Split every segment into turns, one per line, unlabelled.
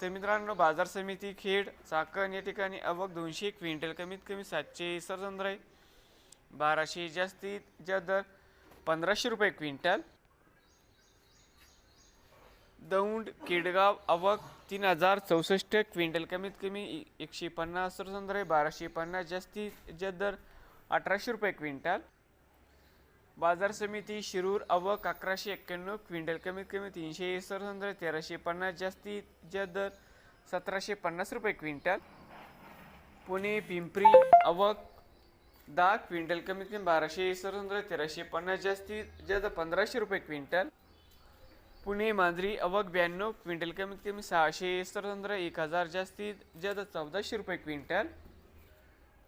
तर मित्रांनो बाजार समिती खेड चाकण या ठिकाणी अवघ दोनशे क्विंटल कमीत कमी सातशे सरसंद्र आहे बाराशे जास्तीत ज्या दर पंधराशे रुपये क्विंटल. दौंड केडगाव अवक तीन हजार चौसष्ट क्विंटल कमीत कमी एकशे पन्नास सरसंद्र आहे बाराशे पन्नास जास्तीत ज्या दर अठराशे रुपये क्विंटल. बाजार समिती शिरूर अवक अकराशे एक्क्याण्णव क्विंटल कमीत कमी तीनशे सरसंद्र तेराशे पन्नास जास्तीत ज्या दर सतराशे पन्नास रुपये क्विंटल. पुणे पिंपरी अवक दहा क्विंटल कमीत कमी बाराशे सरसंद्र तेराशे पन्नास जास्तीत जास्त पंधराशे रुपये क्विंटल. पुणे मांजरी अवक ब्याण्णव क्विंटल कमीत कमी सहाशे सरसंद्र एक हजार जास्तीत जास्त चौदाशे रुपये क्विंटल.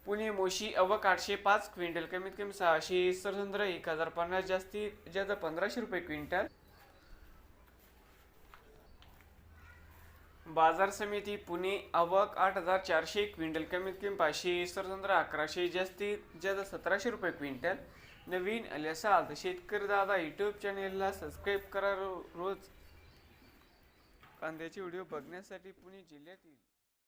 पुणे मोशी अवक आठशे पाच क्विंटल. कमीत कमी सहाशे सरसंद्र एक हजार पन्नास जास्तीत जास्त पंधराशे रुपये क्विंटल. बाजार समिती पुणे अवक आठ हजार चारशे क्विंटल. कमीत कमी पाचशे सरसंद्र अकराशे जास्तीत जास्त सतराशे रुपये क्विंटल. नवीन आले असाल तर शेतकरी दादा यूट्यूब चॅनेलला सबस्क्राईब करा रोज. कांद्याचे व्हिडिओ बघण्यासाठी पुणे जिल्ह्यातील